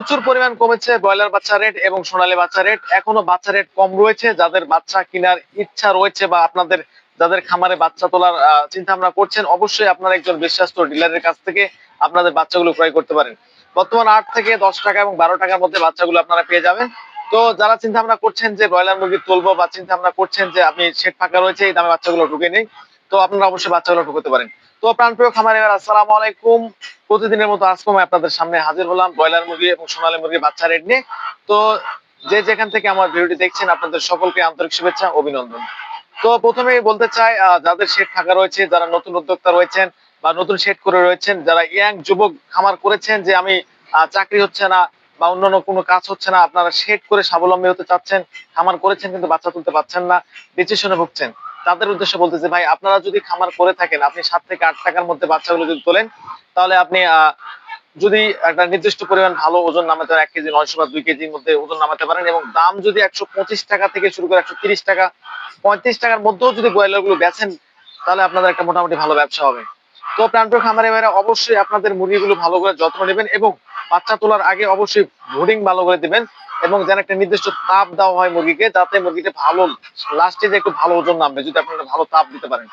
প্রচুর পরিমাণ কমেছে ব্রয়লার বাচ্চা রেট এবং সোনালী বাচ্চা রেট এখনও বাচ্চা রেট কম রয়েছে। যাদের বাচ্চা কেনার ইচ্ছা রয়েছে বা আপনাদের, যাদের খামারে বাচ্চা তোলার চিন্তা ভাবনা করছেন, অবশ্যই আপনারা একজন বিশ্বস্ত ডিলারের কাছ থেকে আপনাদের বাচ্চাগুলো ক্রয় করতে পারেন। বর্তমান আট থেকে দশ টাকা এবং বারো টাকার মধ্যে বাচ্চাগুলো আপনারা পেয়ে যাবেন। তো যারা চিন্তা ভাবনা করছেন যে ব্রয়লার মুরগি তুলবো বা চিন্তা ভাবনা করছেন যে আপনি সেট ফাঁকা রয়েছে, এই দামে বাচ্চাগুলো ঢুকে নেই, তো আপনারা অবশ্যই বাচ্চাগুলো ঢুকতে পারেন। তো প্রাণপ্রিয় খামারে আসসালামু আলাইকুম। প্রতিদিনের মতো আজকে আমি আপনাদের সামনে হাজির হলাম ব্রয়লার মুরগি এবং সোনালী মুরগির বাচ্চা রেট নিয়ে। তো যে যেখান থেকে আমার ভিডিওটি দেখছেন, আপনাদের সকলকে আন্তরিক শুভেচ্ছা অভিনন্দন। তো প্রথমেই বলতে চাই যাদের শেড থাকা রয়েছে, যারা নতুন উদ্যোক্তা রয়েছেন বা নতুন শেড করে রয়েছেন, যারা ইয়াং যুবক খামার করেছেন যে আমি চাকরি হচ্ছে না বা অন্যান্য কোনো কাজ হচ্ছে না, আপনারা শেড করে স্বাবলম্বী হতে চাচ্ছেন, খামার করেছেন কিন্তু বাচ্চা তুলতে পারছেন না ডিসিশনে ভুগছেন। তাদের উদ্দেশ্যে বলতেছে, ভাই, আপনারা যদি খামার করে থাকেন, আপনি সাত থেকে আট টাকার মধ্যে বাচ্চাগুলো যদি তোলেন, তাহলে আপনি যদি একটা নির্দিষ্ট পরিমাণ ভালো ওজন নামাতে পারেন, এক কেজি নয়শো বা দুই কেজির মধ্যে ওজন নামাতে পারেন এবং দাম যদি একশো পঁচিশ টাকা থেকে শুরু করে একশো টাকা, পঁয়ত্রিশ টাকার মধ্যেও যদি ব্রয়লারগুলো বেচেন, তাহলে আপনাদের একটা মোটামুটি ভালো ব্যবসা হবে। তো প্রাণপ্রিয় খামারে ভাইরা, অবশ্যই আপনাদের মুরগিগুলো ভালো করে যত্ন নেবেন এবং বাচ্চা তোলার আগে অবশ্যই ব্রুডিং ভালো করে দিবেন এবং যেন একটা নির্দিষ্ট তাপ দেওয়া হয় মুরগিকে, যাতে মুরগিটা ভালো লাস্টে যে একটু ভালো ওজন নামবে, যদি আপনারা ভালো তাপ দিতে পারেন।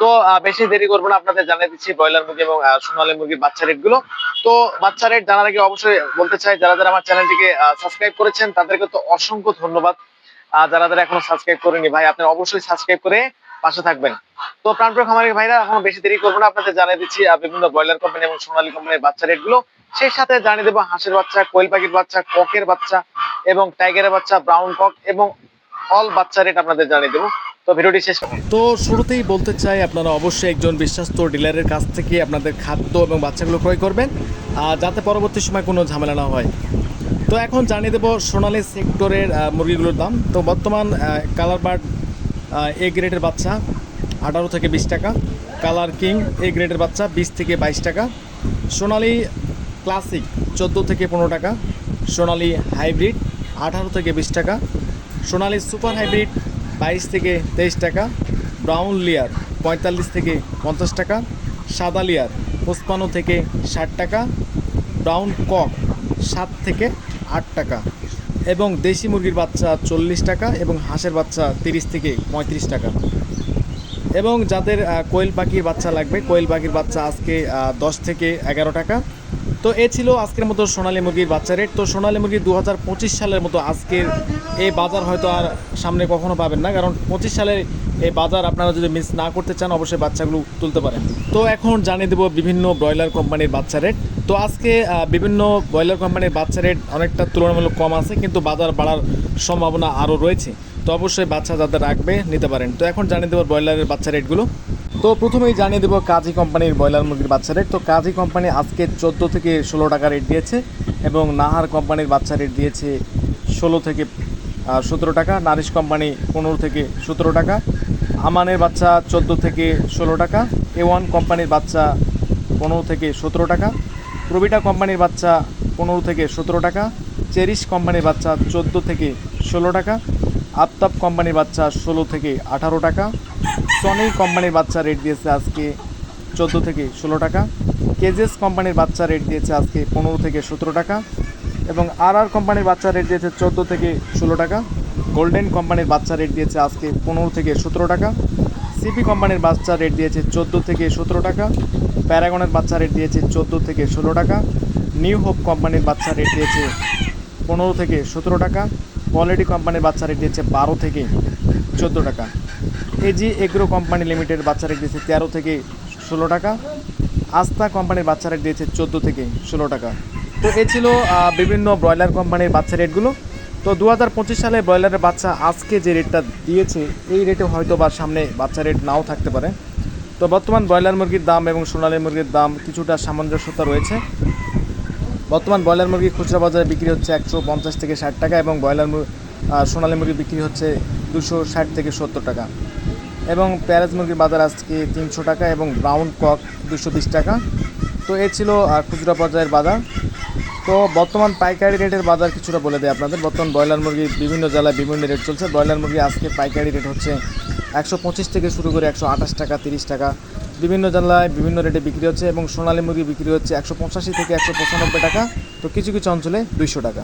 তো বেশি দেরি করব না, আপনাদের জানিয়ে দিচ্ছি ব্রয়লার মুরগি এবং সোনালী মুরগির বাচ্চা রেটগুলো। তো, বাচ্চা রেট জানার আগে অবশ্যই বলতে চাই, যারা যারা আমার চ্যানেলটিকে সাবস্ক্রাইব করেছেন, তাদেরকে তো অসংখ্য ধন্যবাদ। যারা যারা এখনও সাবস্ক্রাইব করেনি ভাই আপনি অবশ্যই সাবস্ক্রাইব করে পাশে থাকবেন। তো, প্রাণপ্রিয় খামারি ভাইরা, এখন বেশি দেরি করব না, আপনাদের জানিয়ে দিচ্ছি বিভিন্ন ব্রয়লার কোম্পানি এবং সোনালী কোম্পানির বাচ্চা রেটগুলো। সেই সাথে জানিয়ে দেবো হাঁসের বাচ্চা, কোয়েল পাখির বাচ্চা ককের বাচ্চা এবং টাইগারের বাচ্চা, ব্রাউন কক এবং অল বাচ্চা রেট আপনাদের জানিয়ে দেবো। তো ভিডিওটি শেষ তো শুরুতেই বলতে চাই, আপনারা অবশ্যই একজন বিশ্বস্ত ডিলারের কাছ থেকে আপনাদের খাদ্য এবং বাচ্চাগুলো ক্রয় করবেন যাতে পরবর্তী সময় কোনো ঝামেলা না হয়। তো এখন জানিয়ে দেবো সোনালি সেক্টরের মুরগিগুলোর দাম। তো বর্তমান কালার বার্ড এ গ্রেডের বাচ্চা আঠারো থেকে বিশ টাকা, কালার কিং এ গ্রেডের বাচ্চা বিশ থেকে বাইশ টাকা। সোনালী ক্লাসিক চোদ্দ থেকে পনেরো টাকা, সোনালি হাইব্রিড আঠারো থেকে বিশ টাকা, সোনালি সুপার হাইব্রিড বাইশ থেকে তেইশ টাকা, ব্রাউন লেয়ার পঁয়তাল্লিশ থেকে পঞ্চাশ টাকা, সাদা লেয়ার পঁচপান্ন থেকে ষাট টাকা, ব্রাউন কক সাত থেকে আট টাকা এবং দেশি মুরগির বাচ্চা চল্লিশ টাকা এবং হাঁসের বাচ্চা তিরিশ থেকে পঁয়ত্রিশ টাকা। এবং যাদের কোয়েল পাখির বাচ্চা লাগবে, কোয়েল পাখির বাচ্চা আজকে দশ থেকে এগারো টাকা। তো এ ছিল আজকের মতো সোনালী মুরগির বাচ্চা রেট। তো সোনালী মুরগি দু হাজার পঁচিশ সালের মতো আজকের এই বাজার হয়তো আর সামনে কখনো পাবেন না, কারণ পঁচিশ সালের এই বাজার আপনারা যদি মিস না করতে চান, অবশ্যই বাচ্চাগুলো তুলতে পারেন। তো এখন জানিয়ে দেবো বিভিন্ন ব্রয়লার কোম্পানির বাচ্চা রেট তো আজকে বিভিন্ন ব্রয়লার কোম্পানির বাচ্চা রেট অনেকটা তুলনামূলক কম আছে, কিন্তু বাজার বাড়ার সম্ভাবনা আরও রয়েছে। তো অবশ্যই বাচ্চা যাদের রাখবে, নিতে পারেন। তো এখন জানিয়ে দেবো ব্রয়লারের বাচ্চা রেটগুলো তো প্রথমেই জানিয়ে দেবো কাজী কোম্পানির ব্রয়লার মুরগির বাচ্চা রেট তো কাজী কোম্পানি আজকে চোদ্দ থেকে ষোলো টাকা রেট দিয়েছে এবং নাহার কোম্পানির বাচ্চা রেট দিয়েছে ষোলো থেকে সতেরো টাকা। নারিশ কোম্পানি পনেরো থেকে সতেরো টাকা। আমানের বাচ্চা চোদ্দ থেকে ষোলো টাকা এ ওয়ান কোম্পানির বাচ্চা পনেরো থেকে সতেরো টাকা প্রবিটা কোম্পানির বাচ্চা পনেরো থেকে সতেরো টাকা, চেরিশ কোম্পানির বাচ্চা চোদ্দ থেকে ষোলো টাকা আফতাব কোম্পানির বাচ্চা ষোলো থেকে আঠারো টাকা, সনি কোম্পানির বাচ্চা রেট দিয়েছে আজকে চোদ্দ থেকে ষোলো টাকা, কেজেস কোম্পানির বাচ্চা রেট দিয়েছে আজকে পনেরো থেকে সতেরো টাকা, এবং আর আর কোম্পানির বাচ্চা রেট দিয়েছে চোদ্দ থেকে ষোলো টাকা গোল্ডেন কোম্পানির বাচ্চা রেট দিয়েছে আজকে পনেরো থেকে সতেরো টাকা। সিপি কোম্পানির বাচ্চা রেট দিয়েছে চোদ্দ থেকে সতেরো টাকা। প্যারাগনের বাচ্চা রেট দিয়েছে চোদ্দ থেকে ষোলো টাকা। নিউ হোপ কোম্পানির বাচ্চা রেট দিয়েছে পনেরো থেকে সতেরো টাকা। কোয়ালিটি কোম্পানির বাচ্চা রেট দিয়েছে বারো থেকে চোদ্দ টাকা। এজি এগ্রো কোম্পানি লিমিটেড বাচ্চা রেট দিয়েছে তেরো থেকে ষোলো টাকা। আস্থা কোম্পানির বাচ্চা রেট দিয়েছে চোদ্দ থেকে ষোলো টাকা। তো এ ছিল বিভিন্ন ব্রয়লার কোম্পানির বাচ্চা রেটগুলো তো দু হাজার পঁচিশ সালে ব্রয়লারের বাচ্চা আজকে যে রেটটা দিয়েছে, এই রেটে হয়তো বা সামনে বাচ্চা রেট নাও থাকতে পারে। তো বর্তমান ব্রয়লার মুরগির দাম এবং সোনালী মুরগির দাম কিছুটা সামঞ্জস্যতা রয়েছে। বর্তমান ব্রয়লার মুরগি খুচরা বাজারে বিক্রি হচ্ছে একশো পঞ্চাশ থেকে ষাট টাকা এবং ব্রয়লার সোনালী মুরগি বিক্রি হচ্ছে দুশো ষাট থেকে সত্তর টাকা। এবং প্যারেজ মুরগির বাজার আজকে তিনশো টাকা এবং ব্রাউন কক দুশো বিশ টাকা। তো এ ছিল খুচরা পর্যায়ের বাজার। তো বর্তমান পাইকারি রেটের বাজার কিছুটা বলে দেয় আপনাদের। বর্তমান ব্রয়লার মুরগি বিভিন্ন জেলায় বিভিন্ন রেট চলছে। ব্রয়লার মুরগি আজকে পাইকারি রেট হচ্ছে একশো পঁচিশ থেকে শুরু করে একশো আঠাশ টাকা, তিরিশ টাকা। বিভিন্ন জেলায় বিভিন্ন রেটে বিক্রি হচ্ছে এবং সোনালী মুরগি বিক্রি হচ্ছে একশো পঁচাশি থেকে একশো পঁচানব্বই টাকা। তো কিছু কিছু অঞ্চলে দুইশো টাকা।